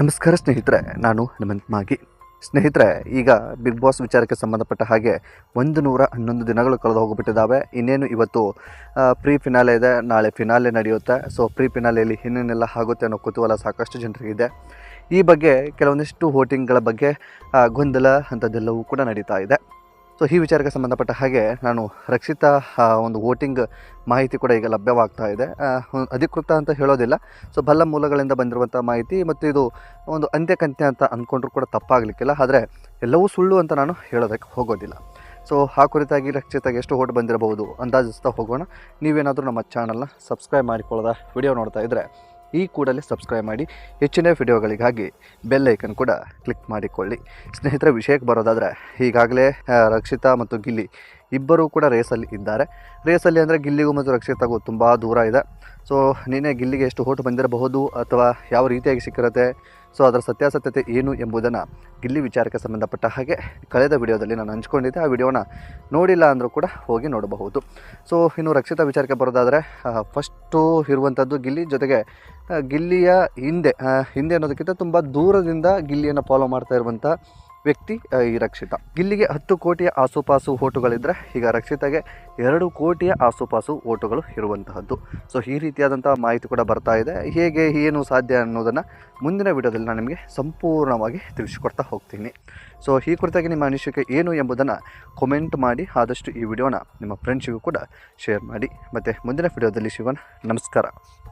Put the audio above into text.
ನಮಸ್ಕಾರ ಸ್ನೇಹಿತರೆ, ನಾನು ಹನುಮಂತ್ ಮಾಗಿ. ಸ್ನೇಹಿತರೆ, ಈಗ ಬಿಗ್ ಬಾಸ್ ವಿಚಾರಕ್ಕೆ ಸಂಬಂಧಪಟ್ಟ ಹಾಗೆ ಒಂದು ನೂರ ಹನ್ನೊಂದು ದಿನಗಳು ಕಳೆದು ಹೋಗಿಬಿಟ್ಟಿದ್ದಾವೆ. ಇನ್ನೇನು ಇವತ್ತು ಪ್ರೀ ಫಿನಾಲೆ ಇದೆ, ನಾಳೆ ಫಿನಾಲೆ ನಡೆಯುತ್ತೆ. ಸೊ ಪ್ರೀ ಫಿನಾಲೆಯಲ್ಲಿ ಇನ್ನೇನೆಲ್ಲ ಆಗುತ್ತೆ ಅನ್ನೋ ಕುತೂಹಲ ಸಾಕಷ್ಟು ಜನರಿಗಿದೆ. ಈ ಬಗ್ಗೆ ಕೆಲವೊಂದಿಷ್ಟು ವೋಟಿಂಗ್ಗಳ ಬಗ್ಗೆ ಗೊಂದಲ ಅಂಥದ್ದೆಲ್ಲವೂ ಕೂಡ ನಡೀತಾ ಇದೆ. ಸೊ ಈ ವಿಚಾರಕ್ಕೆ ಸಂಬಂಧಪಟ್ಟ ಹಾಗೆ ನಾನು ರಕ್ಷಿತಾ ಒಂದು ವೋಟಿಂಗ್ ಮಾಹಿತಿ ಕೂಡ ಈಗ ಲಭ್ಯವಾಗ್ತಾ ಇದೆ. ಅಧಿಕೃತ ಅಂತ ಹೇಳೋದಿಲ್ಲ. ಸೊ ಬಲ್ಲ ಮೂಲಗಳಿಂದ ಬಂದಿರುವಂಥ ಮಾಹಿತಿ ಮತ್ತು ಇದು ಒಂದು ಅಂತ್ಯಕಂತ್ಯ ಅಂತ ಅಂದ್ಕೊಂಡ್ರೂ ಕೂಡ ತಪ್ಪಾಗಲಿಕ್ಕಿಲ್ಲ. ಆದರೆ ಎಲ್ಲವೂ ಸುಳ್ಳು ಅಂತ ನಾನು ಹೇಳೋದಕ್ಕೆ ಹೋಗೋದಿಲ್ಲ. ಸೊ ಆ ಕುರಿತಾಗಿ ರಕ್ಷಿತಾಗಿ ಎಷ್ಟು ಓಟ್ ಬಂದಿರಬಹುದು ಅಂದಾಜಿಸ್ತಾ ಹೋಗೋಣ. ನೀವೇನಾದರೂ ನಮ್ಮ ಚಾನಲ್ನ ಸಬ್ಸ್ಕ್ರೈಬ್ ಮಾಡಿಕೊಳ್ಳೋದ ವಿಡಿಯೋ ನೋಡ್ತಾ ಇದ್ದರೆ ಈ ಕೂಡಲೇ ಸಬ್ಸ್ಕ್ರೈಬ್ ಮಾಡಿ ಹೆಚ್ಚಿನ ವಿಡಿಯೋಗಳಿಗಾಗಿ ಬೆಲ್ ಐಕನ್ ಕೂಡ ಕ್ಲಿಕ್ ಮಾಡಿಕೊಳ್ಳಿ. ಸ್ನೇಹಿತರ, ವಿಷಯಕ್ಕೆ ಬರೋದಾದರೆ ಈಗಾಗಲೇ ರಕ್ಷಿತಾ ಮತ್ತು ಗಿಲ್ಲಿ ಇಬ್ಬರೂ ಕೂಡ ರೇಸಲ್ಲಿ ಇದ್ದಾರೆ. ರೇಸಲ್ಲಿ ಅಂದರೆ ಗಿಲ್ಲಿಗೂ ಮತ್ತು ರಕ್ಷಿತಾಗೂ ತುಂಬ ದೂರ ಇದೆ. ಸೊ ನೀನೇ ಗಿಲ್ಲಿಗೆ ಎಷ್ಟು ಓಟು ಬಂದಿರಬಹುದು ಅಥವಾ ಯಾವ ರೀತಿಯಾಗಿ ಸಿಕ್ಕಿರುತ್ತೆ? ಸೊ ಅದರ ಸತ್ಯಾಸತ್ಯತೆ ಏನು ಎಂಬುದನ್ನು ಗಿಲ್ಲಿ ವಿಚಾರಕ್ಕೆ ಸಂಬಂಧಪಟ್ಟ ಹಾಗೆ ಕಳೆದ ವಿಡಿಯೋದಲ್ಲಿ ನಾನು ಹಂಚ್ಕೊಂಡಿದ್ದೆ. ಆ ವಿಡಿಯೋನ ನೋಡಿಲ್ಲ ಅಂದರೂ ಕೂಡ ಹೋಗಿ ನೋಡಬಹುದು. ಸೊ ಇನ್ನು ರಕ್ಷಿತಾ ವಿಚಾರಕ್ಕೆ ಬರೋದಾದರೆ ಫಸ್ಟು ಇರುವಂಥದ್ದು ಗಿಲ್ಲಿ ಜೊತೆಗೆ ಗಿಲ್ಲಿಯ ಹಿಂದೆ ಹಿಂದೆ ಅನ್ನೋದಕ್ಕಿಂತ ತುಂಬ ದೂರದಿಂದ ಗಿಲ್ಲಿಯನ್ನು ಫಾಲೋ ಮಾಡ್ತಾ ಇರುವಂಥ ವ್ಯಕ್ತಿ ಈ ರಕ್ಷಿತ. ಇಲ್ಲಿಗೆ ಹತ್ತು ಕೋಟಿಯ ಆಸುಪಾಸು ಓಟುಗಳಿದ್ದರೆ ಈಗ ರಕ್ಷಿತಗೆ ಎರಡು ಕೋಟಿಯ ಆಸುಪಾಸು ಓಟುಗಳು ಇರುವಂತಹದ್ದು. ಸೊ ಈ ರೀತಿಯಾದಂಥ ಮಾಹಿತಿ ಕೂಡ ಬರ್ತಾ ಇದೆ. ಹೇಗೆ, ಏನು ಸಾಧ್ಯ ಅನ್ನೋದನ್ನು ಮುಂದಿನ ವಿಡಿಯೋದಲ್ಲಿ ನಾನು ನಿಮಗೆ ಸಂಪೂರ್ಣವಾಗಿ ತಿಳಿಸಿಕೊಡ್ತಾ ಹೋಗ್ತೀನಿ. ಸೊ ಈ ಕುರಿತಾಗಿ ನಿಮ್ಮ ಅನಿಸಿಕೆ ಏನು ಎಂಬುದನ್ನು ಕಮೆಂಟ್ ಮಾಡಿ, ಆದಷ್ಟು ಈ ವಿಡಿಯೋನ ನಿಮ್ಮ ಫ್ರೆಂಡ್ಸಿಗೂ ಕೂಡ ಶೇರ್ ಮಾಡಿ. ಮತ್ತು ಮುಂದಿನ ವಿಡಿಯೋದಲ್ಲಿ ಶಿವನ್ ನಮಸ್ಕಾರ.